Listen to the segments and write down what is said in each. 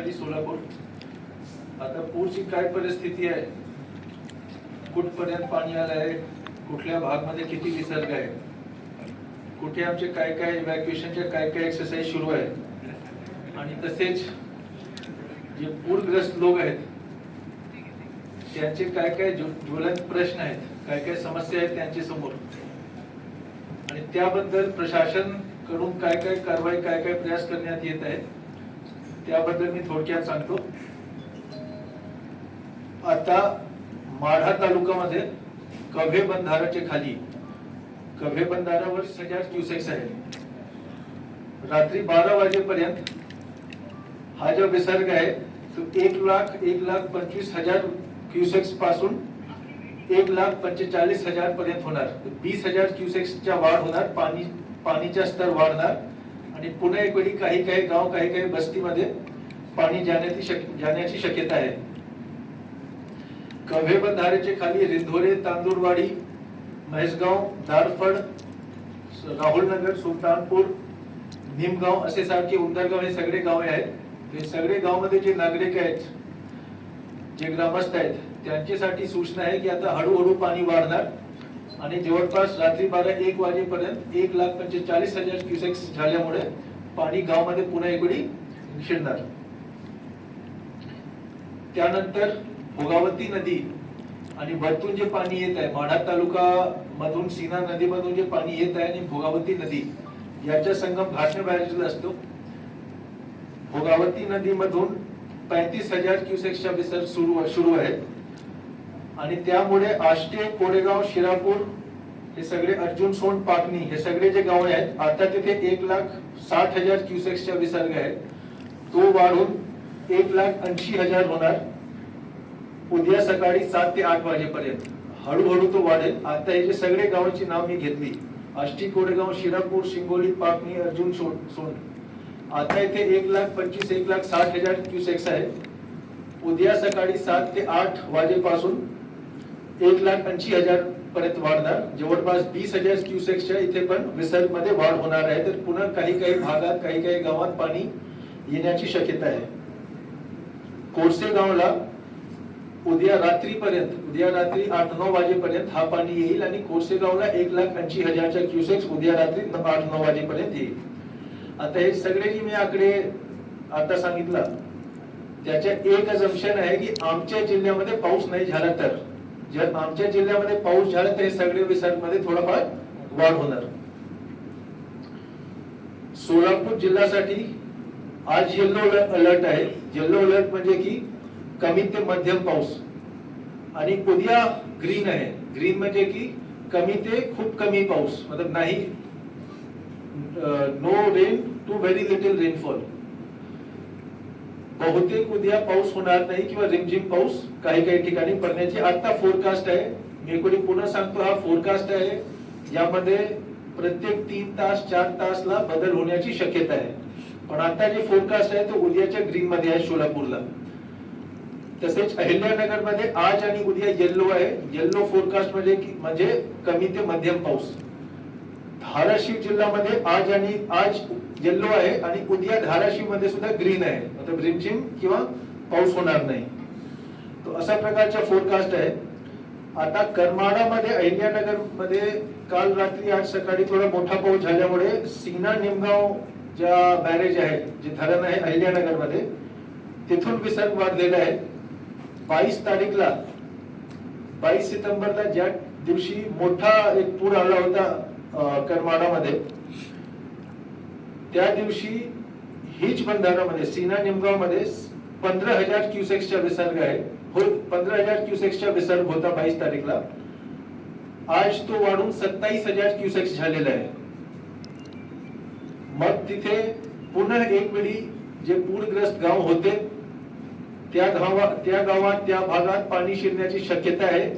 शेतकरी सोलापूर. आता पूरची काय परिस्थिती आहे? कुठपर्यंत पाणी आलं आहे? कुठल्या भागमध्ये किती विसर्ग आहे? कुठे आमचे काय काय इव्हॅक्युएशनचे काय काय एक्सरसाइज सुरू आहे? आणि तसेच जे पूरग्रस्त लोक आहेत त्यांचे काय काय ज्व- ज्वलंत प्रश्न आहेत काय काय समस्या आहेत त्यांच्यासमोर. आणि त्याबद्दल प्रशासनकडून काय काय कारवाई काय काय प्रयास करण्यात येत आहेत त्याबद्दल मी थोडक्यात सांगतो. आता माढा तालुक्यामध्ये कव्हे बंधाराच्या खाली कव्हे बंधारावर सगळ्या क्युसेक्स आहे रात्री बारा वाजेपर्यंत हा जो विसर्ग आहे तो एक लाख एक लाख पंचवीस हजार क्युसेक्सपासून एक लाख पंचेचाळीस हजार पर्यंत होणार. वीस हजार क्युसेक्सच्या वाढ होणार पाणी पाणीचा स्तर वाढणार. आणि पुन्हा एक वेळी काही काही गाव काही काही बस्तीमध्ये पाणी जाण्याची शक जाण्याची शक्यता आहे. कव्हेबंधारेचे खाली रिंधोरे तांदूरवाडी म्हैसगाव दारफड राहुलनगर सुलतानपूर निमगाव असे सारखे उंदरगाव हे सगळे गावे आहेत. हे सगळे गावमध्ये जे नागरिक आहेत जे ग्रामस्थ आहेत त्यांच्यासाठी सूचना आहे की आता हळूहळू पाणी वाढणार. आणि जवळपास रात्री बारा एक वाजेपर्यंत एक लाख पंचेचाळीस हजार क्युसेक्स झाल्यामुळे पाणी गावामध्ये पुन्हा एकवेळी शिरणार. त्यानंतर भोगावती नदी आणि वरतून जे पाणी येत आहे माढा तालुका मधून सीना नदीमधून जे पाणी येत आहे आणि भोगावती नदी याचा संगम घाटणे बॅरेजला असतो भोगावती नदीमधून पैतीस हजार क्युसेक्सच्या विसर्ग सुरू सुरू आहे आणि त्यामुळे आष्टे कोरेगाव शिरापूर हे सगळे अर्जुन सोंड पाकणी हे सगळे जे गाव आहेत आता तिथे एक लाख साठ हजार क्युसेक्सचा विसर्ग आहे तो वाढून एक लाख ऐंशी हजार होणार. उद्या सकाळी सात ते आठ वाजेपर्यंत. हळूहळू तो वाढेल. आता हे जे सगळे गावांची नाव मी घेतली. आष्टी कोरेगाव शिरापूर शिंगोली पाकणी अर्जुन सोंड सोंड आता इथे एक लाख पंचवीस एक लाख साठ हजार क्युसेक्स आहे उद्या सकाळी सात ते आठ वाजेपासून एक लाख ऐंशी हजार पर्यंत वाढणार. जवळपास वीस हजार क्युसेक्सच्या इथे पण विसर्गमध्ये वाढ होणार आहे. तर पुन्हा काही काही भागात काही काही गावात पाणी येण्याची शक्यता आहे. कोरसे गावला उद्या रात्रीपर्यंत उद्या रात्री आठ नऊ वाजेपर्यंत हा पाणी येईल आणि कोळसेगावला एक लाख ऐंशी हजारच्या क्युसेक्स उद्या रात्री आठ नऊ वाजेपर्यंत येईल. आता हे सगळे जे मी आकडे आता सांगितलं. त्याच्या एक अजम्पशन आहे की आमच्या जिल्ह्यामध्ये पाऊस नाही झाला तर. आमच्या जिल्ह्यामध्ये पाऊस झाला तर हे सगळे विसर्गमध्ये थोडाफार वाढ होणार. सोलापूर जिल्ह्यासाठी आज येल्लो अलर्ट आहे. येल्लो अलर्ट म्हणजे की कमी ते मध्यम पाऊस. आणि उद्या ग्रीन आहे. ग्रीन म्हणजे की कमी ते खूप कमी पाऊस. मतलब नाही no rain to very little rainfall बहुतेक उद्या पाऊस होणार नाही किंवा रिमझिम पाऊस काही काही ठिकाणी पडण्याची आता फोरकास्ट आहे. मी कोणी पुन्हा सांगतो हा फोरकास्ट आहे. यामध्ये प्रत्येक तीन तास चार तासला बदल होण्याची शक्यता आहे. पण आता जे फोरकास्ट आहे तो उद्याच्या ग्रीन मध्ये आहे सोलापूरला. तसेच अहिल्यानगरमध्ये आज आणि उद्या येल्लो आहे. येल्लो फोरकास्ट म्हणजे म्हणजे कमी ते मध्यम पाऊस. धाराशिव जिल्ह्यामध्ये आज आणि आज येल्लो आहे आणि उद्या धाराशिवमध्ये सुद्धा ग्रीन आहे. मतलब रिमझिम किंवा पाऊस होणार नाही. तो अशा प्रकारचा फोरकास्ट आहे. आता करमाडामध्ये अहिल्यानगरमध्ये काल रात्री आज सकाळी थोडा मोठा पाऊस झाल्यामुळे सीना निमगाव ज्या बॅरेज आहे जे धरण आहे अहिल्यानगरमध्ये तिथून विसर्ग वाढलेला आहे. बावीस तारीखला बावीस सितंबरला ज्या दिवशी मोठा एक पूर आला होता करमाडामध्ये त्या दिवशी हिच बंधारामध्ये सीना निमगावमध्ये पंधरा हजार क्युसेक्सचा विसर्ग आहे हो पंधरा हजार क्युसेक्सचा विसर्ग होता बावीस तारीखला. आज तो वाढून सत्तावीस हजार क्युसेक्स झालेला आहे मग तिथे पुन्हा एक वेळी जे पूरग्रस्त गाव होते त्या गावा त्या गावात त्या भागात पाणी शिरण्याची शक्यता आहे.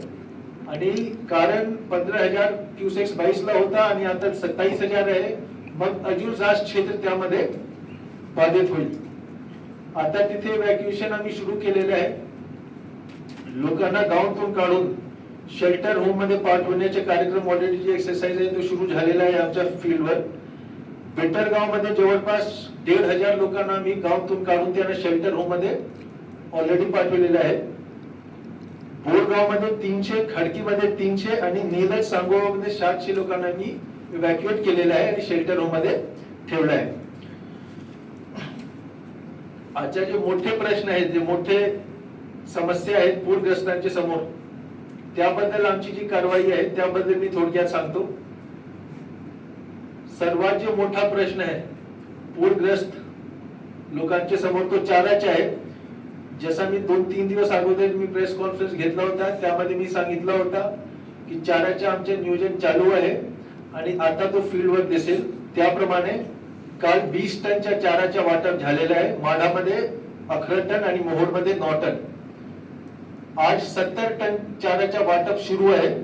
आणि कारण पंधरा हजार क्युसेक्स बावीस ला होता आणि आता सत्तावीस हजार आहे. मग अजून जास्त क्षेत्र त्यामध्ये बाधित होईल. आता तिथे व्हॅक्युएशन आम्ही सुरू केलेले आहे. लोकांना गावातून काढून शेल्टर होममध्ये पाठवण्याचे कार्यक्रम ऑलरेडी जी एक्सरसाइज आहे तो सुरू झालेला आहे आमच्या फील्डवर बेटरगावमध्ये जवळपास दीड हजार लोकांना मी गावातून काढून त्यांना शेल्टर होममध्ये ऑलरेडी पाठवलेले आहे. बोरगावमध्ये तीनशे खडकीमध्ये तीनशे आणि नीरज सांगोमध्ये सातशे लोकांना मी इव्हॅक्युएट केलेलं आहे आणि शेल्टर होममध्ये ठेवलं आहे. आजच्या जे मोठे प्रश्न आहेत जे मोठे समस्या आहेत पूरग्रस्तांच्या समोर त्याबद्दल आमची जी कारवाई आहे त्याबद्दल मी थोडक्यात सांगतो. सर्वात जे मोठा प्रश्न आहे पूरग्रस्त लोकांच्या समोर तो चाराचा आहे. जसा मी दोन तीन दिवस अगोदर मी प्रेस कॉन्फरन्स घेतला होता त्यामध्ये मी सांगितलं होता की चाराचे आमचे नियोजन चालू आहे. आणि आता तो फील्डवर दिसेल. त्याप्रमाणे काल वीस टनच्या चाराच्या वाटप झालेलं आहे. माढामध्ये अकरा टन आणि मोहोडमध्ये नऊ टन. आज सत्तर टन चाराच्या वाटप सुरू आहे.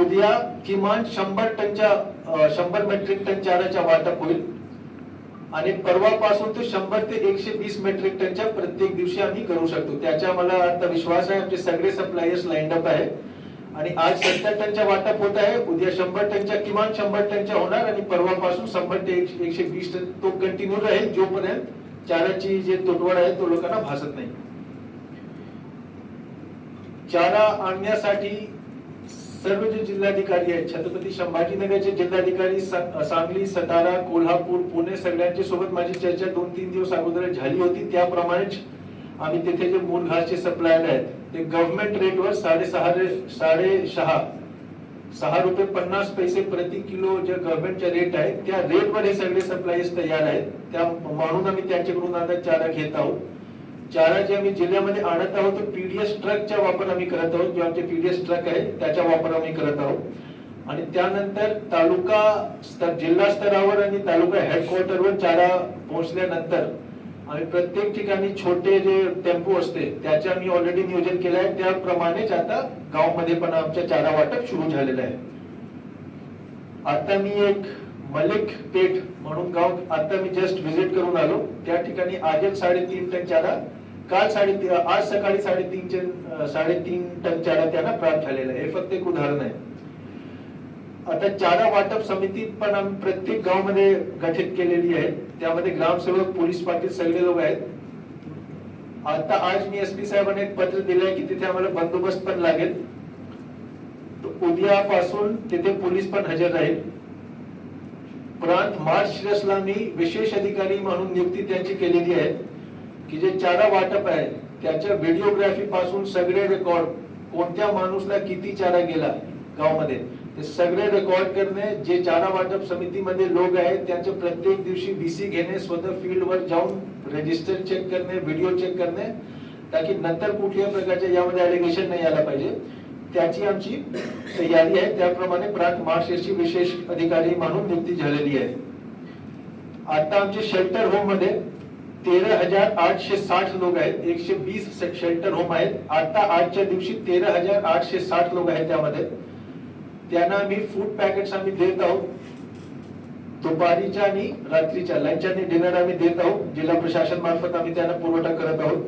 उद्या किमान शंभर टनच्या शंभर मेट्रिक टन चाराच्या वाटप होईल. आणि परवापासून तो शंभर ते एकशे वीस मेट्रिक टनच्या प्रत्येक दिवशी आम्ही करू शकतो. त्याच्या मला आता विश्वास आहे. आमचे सगळे सप्लायर्स लाईन अप आहे आणि आज सत्तर टनच्या वाटप होत आहे. उद्या शंभर टनच्या किमान शंभर टनच्या होणार आणि परवापासून शंभर ते एकशे वीस टन तो कंटिन्यू राहील जोपर्यंत चाराची जे तुटवड आहे तो लोकांना भासत नाही. चारा आणण्यासाठी सर्व जे जिल्हाधिकारी आहेत छत्रपती संभाजीनगरचे जिल्हाधिकारी सांगली सतारा कोल्हापूर पुणे सगळ्यांच्या सोबत माझी चर्चा दोन तीन दिवस अगोदर झाली होती. त्याप्रमाणेच आणि तिथे जे मूळ घासचे सप्लायर आहेत ते गव्हर्नमेंट रेटवर साडेसहा साडेसहा सहा रुपये पन्नास पैसे प्रति किलो जे गव्हर्नमेंटच्या रेट आहे त्या रेटवर हे सगळे सप्लायर्स तयार आहेत. त्या म्हणून आम्ही त्यांच्याकडून आता चारा घेत आहोत. चारा जे आम्ही जिल्ह्यामध्ये आणत आहोत तो पीडीएस ट्रकचा वापर आम्ही करत आहोत जो आमचे पीडीएस ट्रक आहे त्याचा वापर आम्ही करत आहोत. आणि त्यानंतर तालुका स्तर जिल्हा स्तरावर आणि तालुका हेडक्वार्टरवर चारा पोहोचल्यानंतर आणि प्रत्येक ठिकाणी छोटे जे टेम्पो असते त्याचे आम्ही ऑलरेडी नियोजन केलं आहे त्याप्रमाणेच आता गावमध्ये पण आमच्या चारा वाटप सुरू झालेलं आहे. आता मी एक मलिक पेठ म्हणून गाव आता मी जस्ट व्हिजिट करून आलो. त्या ठिकाणी आजच साडेतीन टन चारा काल साडे आज सकाळी साडेतीन साडेतीन टन चारा त्यांना प्राप्त झालेला आहे. हे फक्त एक उदाहरण आहे. आता चारा वाटप समिती पण आम्ही प्रत्येक गावमध्ये गठीत केलेली आहे. त्यामध्ये ग्रामसेवक पोलीस पाटील सगळे लोक आहेत. आता आज मी एस पी साहेबांना एक पत्र दिलंय की तिथे आम्हाला बंदोबस्त पण लागेल. उद्यापासून तिथे पोलीस पण हजर राहील. प्रांत मार्च शिरसला मी विशेष अधिकारी म्हणून नियुक्ती त्यांची केलेली आहे की जे चारा वाटप आहे त्याच्या व्हिडिओग्राफी पासून सगळे रेकॉर्ड कोणत्या माणूसला किती चारा गेला गावमध्ये. ते सगळे रेकॉर्ड करणे जे चारा वाटप समितीमध्ये लोक आहेत त्यांचे प्रत्येक दिवशी बीसी घेणे स्वतः फील्डवर जाऊन रजिस्टर चेक करणे व्हिडिओ चेक करणे. ताकी नंतर कुठल्याही प्रकारचे यामध्ये अलिगेशन नाही आला पाहिजे. त्याची आमची तयारी आहे. त्याप्रमाणे प्रांत महाराष्ट्राची विशेष अधिकारी म्हणून नियुक्ती झालेली आहे. आता आमचे शेल्टर होममध्ये तेरा हजार आठशे साठ लोक आहेत. एकशे वीस शेल्टर होम आहेत. आता आजच्या दिवशी तेरा हजार आठशे साठ लोक आहेत त्यामध्ये. त्यांना आम्ही फूड पॅकेट्स आम्ही देत आहोत. दुपारीच्या आणि रात्रीच्या लंच आणि डिनर आम्ही देत आहोत. जिल्हा प्रशासन मार्फत आम्ही त्यांना पुरवठा करत आहोत.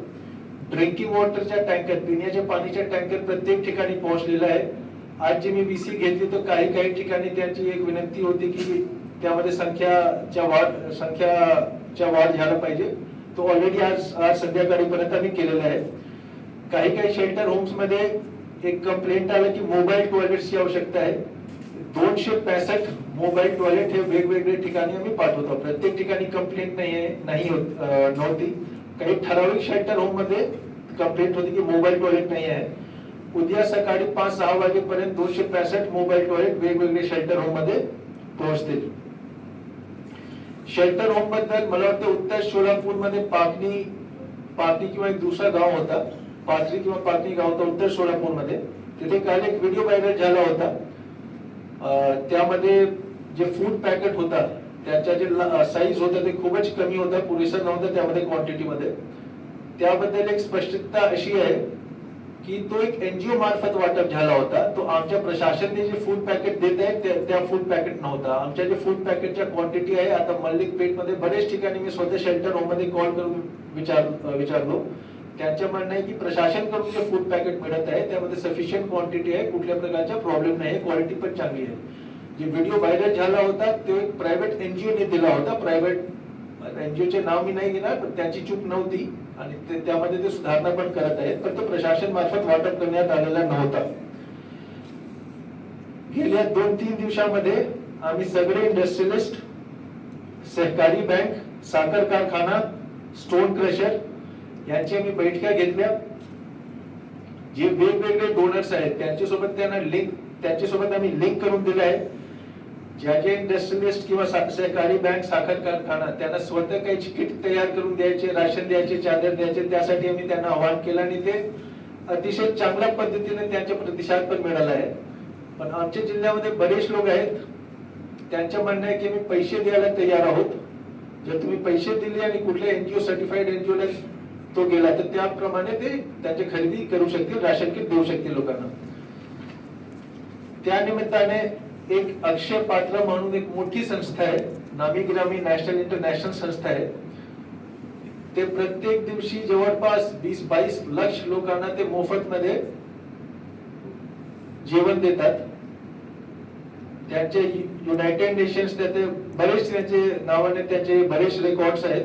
ड्रिंकिंग वॉटरच्या टँकर पिण्याच्या पाणीच्या टँकर प्रत्येक ठिकाणी पोहोचलेला आहे आज जी मी बीसी घेतली तर काही काही ठिकाणी त्यांची एक विनंती होती की त्यामध्ये संख्याच्या वाढ संख्याच्या वाढ झाला पाहिजे. तो ऑलरेडी आज आज संध्याकाळीपर्यंत आम्ही केलेला आहे. काही काही शेल्टर होम्समध्ये एक कंप्लेंट आलं की मोबाईल टॉयलेटची आवश्यकता आहे. दोनशे पॅसष्ट मोबाईल टॉयलेट हे वेगवेगळ्या ठिकाणी आम्ही पाठवतो. प्रत्येक ठिकाणी कंप्लेंट नाही आहे नाही होत नव्हती. काही ठराविक शेल्टर होममध्ये कंप्लेंट होती की मोबाईल टॉयलेट नाही आहे. उद्या सकाळी पाच सहा वाजेपर्यंत दोनशे पॅसष्ट मोबाईल टॉयलेट वेगवेगळे शेल्टर होममध्ये पोहोचतील. शेल्टर होमबद्दल मला वाटतं उत्तर सोलापूरमध्ये पापणी पाटणी किंवा एक दुसरा गाव होता. पाथरी किंवा पाथरी गाव होता उत्तर सोलापूरमध्ये. तिथे काल एक व्हिडिओ व्हायरल झाला होता. त्यामध्ये जे फूड पॅकेट होता त्याच्या जे साईज होता ते खूपच कमी होता पुरेसा नव्हता त्यामध्ये क्वांटिटी मध्ये. त्याबद्दल एक स्पष्टता अशी आहे की तो एक एनजीओ मार्फत वाटप झाला होता. तो आमच्या प्रशासनने जे फूड पॅकेट देत आहे त्या- त्या फूड पॅकेट नव्हता. आमच्या जे फूड पॅकेटच्या क्वांटिटी आहे आता मल्लिक पेठमध्ये बरेच ठिकाणी मी स्वतः शेल्टर होममध्ये कॉल करून विचार विचारलो. त्यांचं म्हणणं आहे की प्रशासनकडून जे फूड पॅकेट मिळत आहे त्यामध्ये सफिशियंट क्वांटिटी आहे कुठल्या प्रकारचा प्रॉब्लेम नाही क्वालिटी पण चांगली आहे. जे व्हिडिओ व्हायरल झाला होता तो एक प्रायव्हेट एनजीओ ने दिला होता. प्रायव्हेट एनजीओचे नाव मी नाही घेणार पण त्यांची चूक नव्हती. आणि त्यामध्ये ते सुधारणा पण करत आहेत पण तो प्रशासन मार्फत वाटप करण्यात आलेला नव्हता. गेल्या दोन तीन दिवसामध्ये आम्ही सगळे इंडस्ट्रियलिस्ट सहकारी बँक साखर कारखाना स्टोन क्रशर यांची आम्ही बैठका घेतल्या. जे वेगवेगळे डोनर्स आहेत त्यांच्यासोबत त्यांना लिंक त्यांच्यासोबत आम्ही लिंक करून दिलं आहे ज्या ज्या इंडस्ट्रियलिस्ट किंवा सहकारी बँक साखर कारखाना त्यांना स्वतः काही किट तयार करून द्यायचे राशन द्यायचे चादर द्यायचे त्यासाठी आम्ही त्यांना आवाहन केलं आणि ते अतिशय चांगल्या पद्धतीने त्यांचा प्रतिसाद पण मिळाला आहे. पण आमच्या जिल्ह्यामध्ये बरेच लोक आहेत त्यांचं म्हणणं आहे की आम्ही पैसे द्यायला तयार आहोत. जर तुम्ही पैसे दिले आणि कुठल्या एनजीओ सर्टिफाईड एनजीओला तो गेला तर त्याप्रमाणे ते त्यांची खरेदी करू शकतील राशन किट देऊ शकतील लोकांना. त्या निमित्ताने एक अक्षय पात्र म्हणून एक मोठी संस्था आहे नामी ग्रामी नॅशनल इंटरनॅशनल संस्था आहे. ते प्रत्येक दिवशी जवळपास वीस बावीस लक्ष लोकांना ते मोफत मध्ये जेवण देतात. त्यांचे युनायटेड नेशन्स त्याचे बरेच त्यांचे नावाने त्याचे बरेच रेकॉर्ड्स आहेत.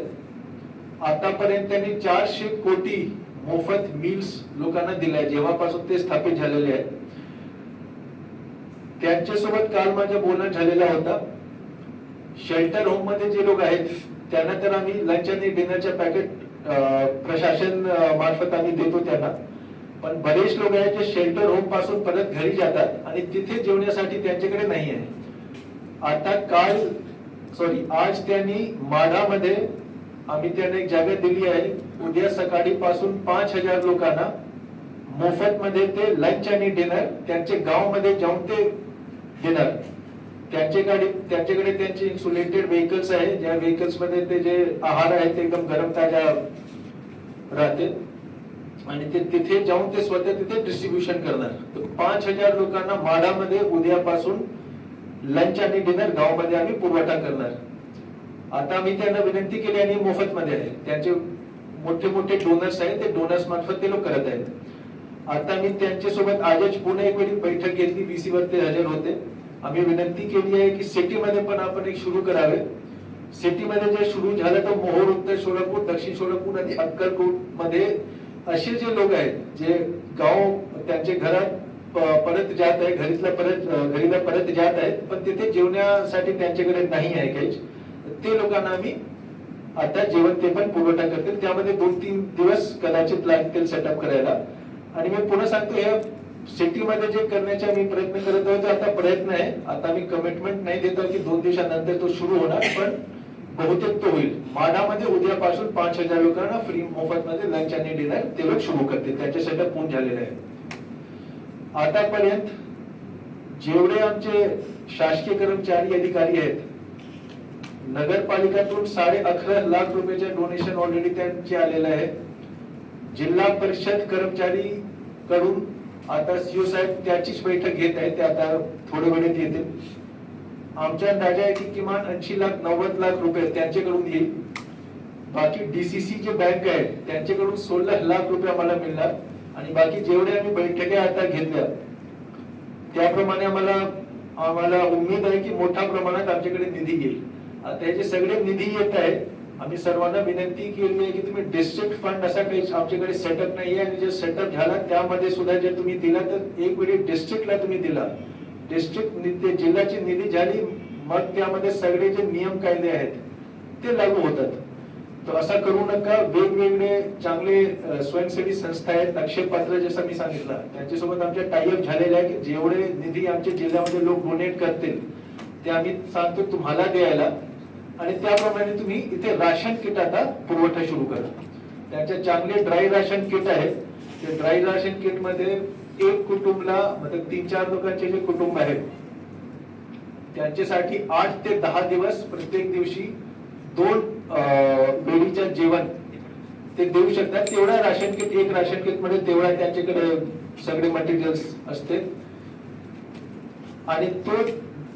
आतापर्यंत त्यांनी चारशे कोटी मोफत मील्स लोकांना दिल्या. जेव्हापासून ते स्थापित झालेले आहेत. त्यांच्यासोबत काल माझ्या बोलणं झालेला होता. शेल्टर होममध्ये जे लोक आहेत त्यांना तर आम्ही लंच आणि डिनरच्या पॅकेट प्रशासन मार्फत आम्ही देतो त्यांना. पण बरेच लोक आहेत जे शेल्टर होमपासून परत घरी जातात आणि तिथे जेवण्यासाठी त्यांच्याकडे नाही आहे. आता काल सॉरी आज त्यांनी माढामध्ये आम्ही त्यांना एक जागा दिली आहे. उद्या सकाळी पासून पाच हजार लोकांना मोफत मध्ये ते लंच आणि डिनर त्यांचे गावमध्ये जाऊन ते देणार. त्यांच्याकडे त्यांच्याकडे त्यांचे इन्सुलेटेड व्हेकल्स आहे. ज्या व्हेकल्समध्ये ते जे आहार आहे ते एकदम गरम ताजा राहते. आणि ते तिथे जाऊन ते स्वतः तिथे डिस्ट्रीब्युशन करणार. तर पाच हजार लोकांना माडामध्ये उद्यापासून लंच आणि डिनर गावामध्ये आम्ही पुरवठा करणार. आता आम्ही त्यांना विनंती केली आणि मोफत मध्ये आहे. त्यांचे मोठे मोठे डोनर्स आहेत. ते डोनर्स मार्फत ते लोक करत आहेत. आता मी त्यांच्यासोबत आजच पुन्हा एक वेळी बैठक घेतली. बीसी वर ते हजर होते. आम्ही विनंती केली आहे की सिटीमध्ये पण आपण एक सुरू करावे. सिटीमध्ये जर सुरू झालं तर मोहोळ उत्तर सोलापूर दक्षिण सोलापूर आणि अक्कलकोटमध्ये असे जे लोक आहेत जे गाव त्यांचे घरात परत जात आहे घरीतला परत घरीला परत जात आहेत पण तिथे जेवण्यासाठी त्यांच्याकडे नाही आहे काहीच. ते लोकांना आम्ही आता जेवण ते पण पुरवठा करतील. त्यामध्ये दोन तीन दिवस कदाचित लागतील सेटअप करायला. आणि मी पुन्हा सांगतो हे सिटीमध्ये जे करण्याचा मी प्रयत्न करत आहोत आता प्रयत्न आहे. आता मी कमिटमेंट नाही देतो की दोन दिवसानंतर तो सुरू होणार पण बहुतेक तो होईल. माडामध्ये उद्यापासून पाच हजार लोकांना फ्री मोफत मध्ये लंच आणि डिनर ते लोक सुरू करतील. त्याचे सेटअप होऊन झालेले आहे. आतापर्यंत जेवढे आमचे शासकीय कर्मचारी अधिकारी आहेत नगरपालिकातून साडे अकरा लाख रुपयाचे डोनेशन ऑलरेडी त्यांचे आलेलं आहे जिल्हा परिषद कर्मचारी कडून आता सीओ साहेब त्याचीच बैठक घेत आहेत ते आता थोडे वेळेत येतील. आमच्या अंदाजा आहे की किमान ऐंशी लाख नव्वद लाख रुपये त्यांच्याकडून येईल. बाकी डीसीसी जे बँक आहे त्यांच्याकडून सोळा लाख रुपये आम्हाला मिळणार. आणि बाकी जेवढे आम्ही बैठका आता घेतल्या त्याप्रमाणे आम्हाला आम्हाला उमेद आहे की मोठ्या प्रमाणात आमच्याकडे निधी येईल. त्याचे सगळे निधी येत आहेत. आम्ही सर्वांना विनंती केली आहे की तुम्ही डिस्ट्रिक्ट फंड असा काही आमच्याकडे सेटअप नाही आणि जे सेटअप झाला त्यामध्ये सुद्धा जे तुम्ही दिला तर एक वेळी डिस्ट्रिक्टला तुम्ही दिला. डिस्ट्रिक्ट जिल्ह्याची निधी झाली मग त्यामध्ये सगळे जे नियम कायदे आहेत ते लागू होतात. तर असं करू नका. वेगवेगळे चांगले स्वयंसेवी संस्था आहेत. अक्षय जसं मी सांगितलं त्यांच्यासोबत आमच्या टाईअप झालेले आहे की जेवढे निधी आमच्या जिल्ह्यामध्ये लोक डोनेट करतील ते आम्ही सांगतो तुम्हाला द्यायला. आणि त्याप्रमाणे तुम्ही इथे राशन किट आता पुरवठा सुरू करा. त्यांचे चांगले ड्राय राशन किट आहेत. ते ड्राय राशन किटमध्ये एक कुटुंबला मतलब तीन चार लोकांचे जे कुटुंब आहेत त्यांच्यासाठी आठ ते दहा दिवस प्रत्येक दिवशी दोन अं, जेवण ते देऊ शकतात. तेवढा राशन किट एक राशन किटमध्ये तेवढा त्यांच्याकडे सगळे मटेरियल्स असते. आणि तो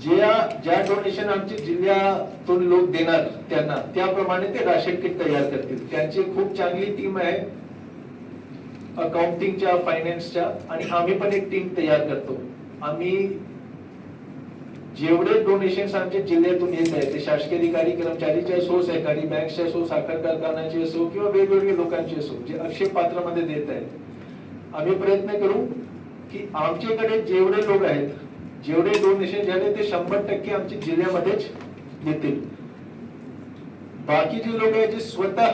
ज्या ज्या डोनेशन आमचे जिल्ह्यातून लोक देणार त्यांना त्याप्रमाणे ते राशन किट तयार करतील. त्यांची खूप चांगली टीम आहे. अकाउंटिंगच्या फायनान्सच्या आणि आम्ही पण एक टीम तयार करतो. आम्ही जेवढे डोनेशन आमच्या जिल्ह्यातून येत आहे ते शासकीय अधिकारी कर्मचारीचे असो सहकारी बँकचे असो साखर कारखान्याचे असो किंवा वेगवेगळे लोकांचे असो जे अक्षय पात्रामध्ये देत आहेत. आम्ही प्रयत्न करू की आमच्याकडे जेवढे लोक आहेत जेवढे डोनेशन झाले ते शंभर टक्के आमच्या जिल्ह्यामध्येच येतील. बाकी जे लोक आहेत जे स्वतः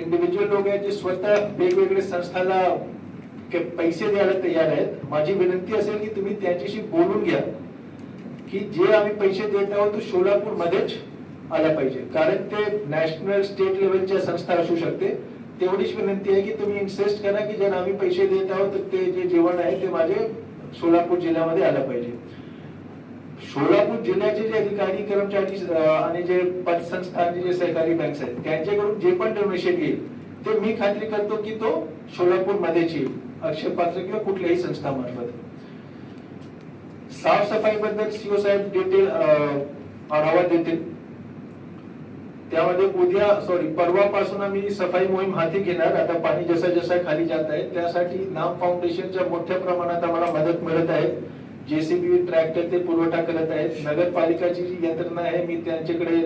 इंडिव्हिज्युअल लोक आहेत जे स्वतः वेगवेगळे संस्थाला पैसे द्यायला तयार आहेत माझी विनंती असेल की तुम्ही त्यांच्याशी बोलून घ्या की जे आम्ही पैसे देत आहोत तो सोलापूर मध्येच आला पाहिजे. कारण ते नॅशनल स्टेट लेवलच्या संस्था असू शकते. तेवढीच विनंती आहे की तुम्ही इन्सिस्ट करा की ज्यांना आम्ही पैसे देत आहोत तर ते जे जेवण आहे ते माझे सोलापूर जिल्ह्यामध्ये आलं पाहिजे. सोलापूर जिल्ह्याचे जे अधिकारी कर्मचारी आणि जे पतसंस्थांचे आणि जे सहकारी बँक्स आहेत त्यांच्याकडून जे पण डोनेशन येईल ते मी खात्री करतो की तो सोलापूर मध्येच येईल अक्षय पात्र किंवा कुठल्याही संस्था मार्फत साफसफाई बद्दल सीओ साहेब डिटेल अं, आढावा देतील. त्यामध्ये उद्या सॉरी परवापासून आम्ही सफाई मोहीम हाती घेणार. आता पाणी जसा जसा खाली जात आहे त्यासाठी नाम फाउंडेशनच्या मोठ्या प्रमाणात आम्हाला मदत मिळत आहे. जेसीबी ट्रॅक्टर ते पुरवठा करत आहेत. नगरपालिकाची जी यंत्रणा आहे मी त्यांच्याकडे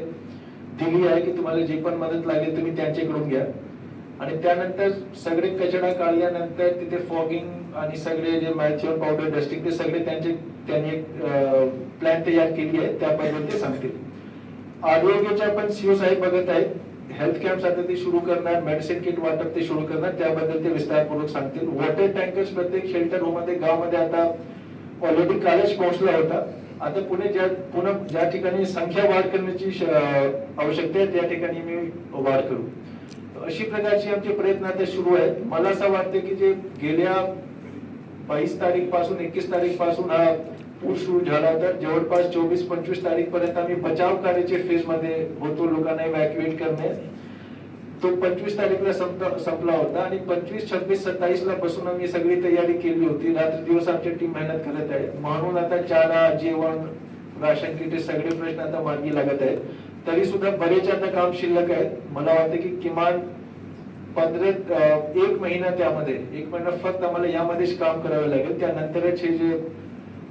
दिली आहे की तुम्हाला जे पण मदत लागेल तुम्ही त्यांच्याकडून घ्या. आणि त्यानंतर सगळे कचरा काढल्यानंतर तिथे फॉगिंग आणि सगळे जे मॅच्युअर पावडर डस्टिंग ते सगळे त्यांचे त्यांनी एक प्लॅन तयार केली आहे. त्याबद्दल ते सांगतील. आरोग्याच्या पण सीओ साहेब बघत आहेत. हेल्थ कॅम्प आता ते सुरू करणार मेडिसिन किट वाटप ते सुरू करणार. त्याबद्दल ते विस्तारपूर्वक सांगतील. वॉटर टँकर्स प्रत्येक शेल्टर होममध्ये गावामध्ये आता ऑलरेडी कालच पोहोचला होता. आता पुणे ज्या पुन्हा ज्या ठिकाणी संख्या वाढ करण्याची आवश्यकता आहे त्या ठिकाणी मी वाढ करू. अशी प्रकारचे आमचे प्रयत्न आता सुरू आहेत. मला असं वाटतं की जे गेल्या बावीस तारीखपासून एकवीस तारीखपासून हा पूर सुरू झाला तर जवळपास चोवीस पंचवीस तारीख पर्यंत आम्ही बचाव कार्याच्या फेजमध्ये होतो. लोकांना इव्हॅक्युएट करणे. तो पंचवीस तारीखला संपला होता आणि पंचवीस छब्बीस सत्तावीस ला बसून आम्ही सगळी तयारी केली होती. रात्री दिवस आमची टीम मेहनत करत आहे. म्हणून आता चारा जेवण राशन किट सगळे प्रश्न आता मार्गी लागत आहेत. तरी सुद्धा बरेच आता काम शिल्लक आहेत. मला वाटतं की किमान पंधरा एक महिना त्यामध्ये एक महिना फक्त आम्हाला यामध्येच काम करावे लागेल. त्यानंतरच हे जे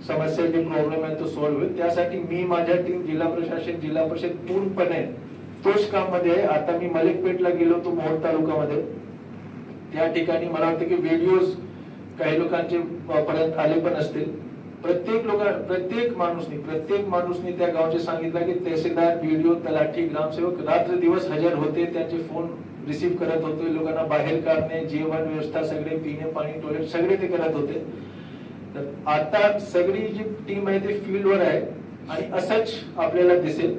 समस्या जे प्रॉब्लेम आहे तो सॉल्व्ह होईल. त्यासाठी मी माझ्या टीम जिल्हा प्रशासन जिल्हा परिषद पूर्णपणे तोच काममध्ये आता मी मलिकपेठला गेलो तो मोहोळ तालुक्यामध्ये त्या ठिकाणी मला वाटतं की व्हिडिओज काही लोकांचे पर्यंत आले पण असतील. प्रत्येक लोक प्रत्येक माणूसनी प्रत्येक माणूसनी त्या गावचे सांगितलं की तहसीलदार बीडीओ तलाठी ग्रामसेवक रात्र दिवस हजर होते. त्यांचे फोन रिसीव्ह करत होते. लोकांना बाहेर काढणे जेवण व्यवस्था सगळे पिणे पाणी टॉयलेट सगळे ते करत होते. तर आता सगळी जी टीम आहे ती फील्डवर आहे आणि असंच आपल्याला दिसेल.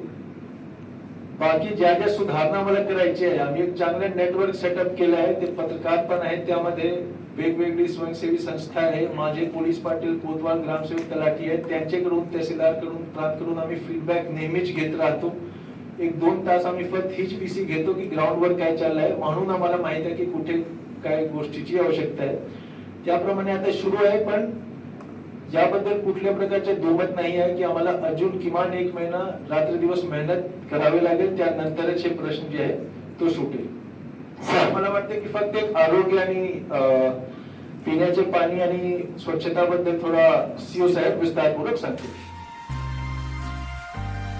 बाकी ज्या ज्या सुधारणा मला करायची आहे आम्ही एक चांगलं नेटवर्क सेटअप केलं आहे ते पत्रकार पण आहेत त्यामध्ये. वेगवेगळी स्वयंसेवी संस्था आहे. माझे पोलीस पाटील कोतवाल ग्रामसेवक तलाठी आहेत. त्यांच्याकडून तहसीलदारकडून प्रांतकडून आम्ही फीडबॅक नेहमीच घेत राहतो. एक दोन तास आम्ही फक्त हीच पीसी घेतो की ग्राउंडवर काय चाललंय. म्हणून आम्हाला माहीत आहे की कुठे काय गोष्टीची आवश्यकता आहे. त्याप्रमाणे आता सुरू आहे पण याबद्दल कुठल्या प्रकारचे दोमत नाही आहे की आम्हाला अजून किमान एक महिना रात्र दिवस मेहनत करावी लागेल त्यानंतरच हे प्रश्न जे आहे तो सुटेल. मला वाटतं की फक्त एक आरोग्य आणि पिण्याचे पाणी आणि स्वच्छताबद्दल थोडा सीओ साहेब विस्तारपूर्वक सांगतील.